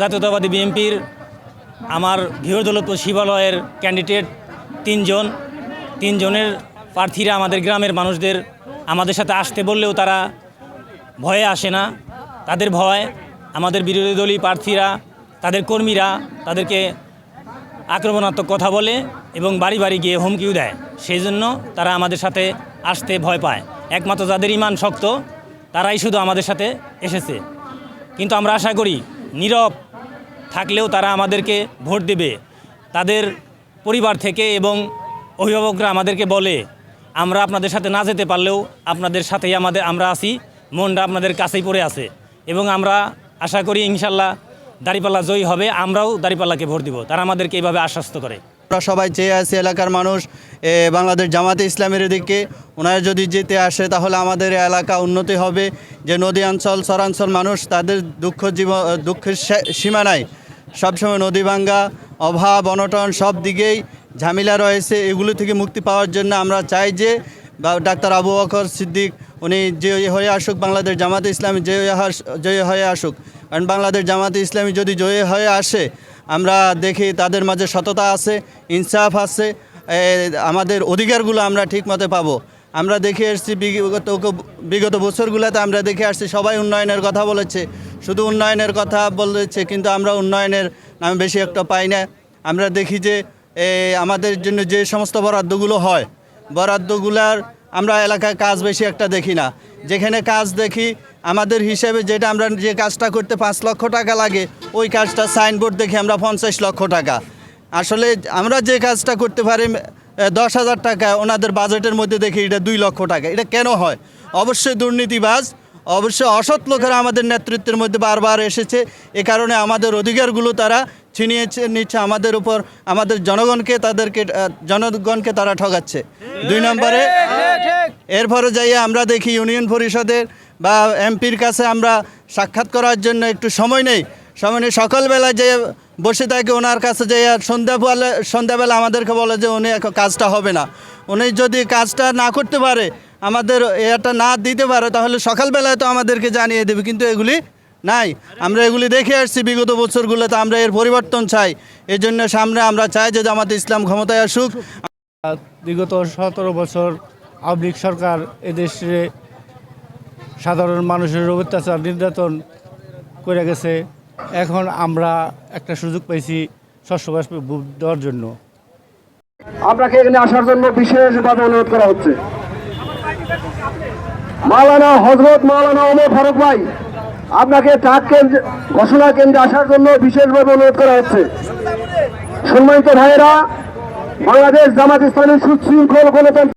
জাতীয়তাবাদী বিএনপির আমার গৃহদৌলতপুর শিবালয়ের ক্যান্ডিডেট তিনজন। তিনজনের প্রার্থীরা আমাদের গ্রামের মানুষদের আমাদের সাথে আসতে বললেও তারা ভয়ে আসে না। তাদের ভয়, আমাদের বিরোধী দলীয় প্রার্থীরা, তাদের কর্মীরা তাদেরকে আক্রমণাত্মক কথা বলে এবং বাড়ি বাড়ি গিয়ে হুমকিও দেয়। সেই জন্য তারা আমাদের সাথে আসতে ভয় পায়। একমাত্র যাদের ইমান শক্ত, তারাই শুধু আমাদের সাথে এসেছে। কিন্তু আমরা আশা করি নীরব থাকলেও তারা আমাদেরকে ভোট দেবে। তাদের পরিবার থেকে এবং অভিভাবকরা আমাদেরকে বলে, আমরা আপনাদের সাথে না যেতে পারলেও আপনাদের সাথেই আমাদের, আমরা আছি, মনটা আপনাদের কাছেই পড়ে আছে। এবং আমরা আশা করি ইনশাল্লাহ দাঁড়িপাল্লা জয়ী হবে, আমরাও দাঁড়িপাল্লাকে ভোট দিব। তারা আমাদেরকে এইভাবে আশ্বস্ত করে। আমরা সবাই চেয়ে আছি এলাকার মানুষ এ, বাংলাদেশ জামাতে ইসলামের দিকে। ওনারা যদি যেতে আসে তাহলে আমাদের এলাকা উন্নতি হবে। যে নদী অঞ্চল চরাঞ্চল মানুষ তাদের দুঃখ জীবন দুঃখের সীমা নাই। সবসময় নদী ভাঙ্গা অভাব অনটন সব দিকেই ঝামেলা রয়েছে। এগুলো থেকে মুক্তি পাওয়ার জন্য আমরা চাই যে ডাক্তার আবু বকর সিদ্দিক উনি যে হয়ে আসুক বাংলাদেশ জামাতে ইসলামী যে জয়ী হয়ে আসুক। কারণ বাংলাদেশ জামাতে ইসলামী যদি জয়ী হয়ে আসে আমরা দেখি তাদের মাঝে সততা আছে, ইনসাফ আছে আমাদের অধিকারগুলো আমরা ঠিক মতো পাবো। আমরা দেখে এসেছি বিগত বিগত বছরগুলোতে আমরা দেখে আসছি সবাই উন্নয়নের কথা বলেছে। শুধু উন্নয়নের কথা বলেছে, কিন্তু আমরা উন্নয়নের নামে বেশি একটা পাই না। আমরা দেখি যে আমাদের জন্য যে সমস্ত বরাদ্দগুলো হয়, বরাদ্দগুলার আমরা এলাকায় কাজ বেশি একটা দেখি না। যেখানে কাজ দেখি আমাদের হিসেবে যেটা আমরা যে কাজটা করতে পাঁচ লক্ষ টাকা লাগে ওই কাজটা সাইনবোর্ড দেখি আমরা পঞ্চাশ লক্ষ টাকা। আসলে আমরা যে কাজটা করতে পারি দশ হাজার টাকা ওনাদের বাজেটের মধ্যে দেখি এটা দুই লক্ষ টাকা। এটা কেন হয়? অবশ্যই দুর্নীতিবাজ অবশ্যই অসৎ লোকেরা আমাদের নেতৃত্বের মধ্যে বারবার এসেছে। এ কারণে আমাদের অধিকারগুলো তারা ছিনিয়েছে নিচ্ছে আমাদের উপর আমাদের জনগণকে তাদেরকে জনগণকে তারা ঠগাচ্ছে। দুই নম্বরে এরপরে যাইয়ে আমরা দেখি ইউনিয়ন পরিষদের বা এমপির কাছে আমরা সাক্ষাৎ করার জন্য একটু সময় নেই। সময় নেই। সকালবেলা যে বসে থাকে, ওনার কাছে যে সন্ধ্যাবেলা সন্ধ্যাবেলা আমাদেরকে বলে যে উনি এখন কাজটা হবে না। উনি যদি কাজটা না করতে পারে, আমাদের এটা না দিতে পারে, তাহলে সকালবেলায় তো আমাদেরকে জানিয়ে দেবে। কিন্তু এগুলি নাই। আমরা এগুলি দেখে আসছি বিগত বছরগুলোতে, আমরা এর পরিবর্তন চাই। এই জন্য সামনে আমরা চাই যে জামাত ইসলাম ক্ষমতায় আসুক। বিগত সতেরো বছর আওয়ামী সরকার এদেশে সাধারণ মানুষের অত্যাচার, নির্যাতন করে গেছে। এখন আমরা একটা সুযোগ পাইছি শস্যবাস ভোট দেওয়ার জন্য। আপনাকে এখানে আসার জন্য বিশেষভাবে অনুরোধ করা হচ্ছে। মাওলানা হজরত মাওলানা ওমর ফারুক ভাই, আপনাকে ট্রাক কেন্দ্র, ঘোষণা কেন্দ্রে আসার জন্য বিশেষভাবে অনুরোধ করা হচ্ছে। সম্মানিত ভাইয়েরা, বাংলাদেশ জামাত ইসলামী সুশৃঙ্খল গণতন্ত্র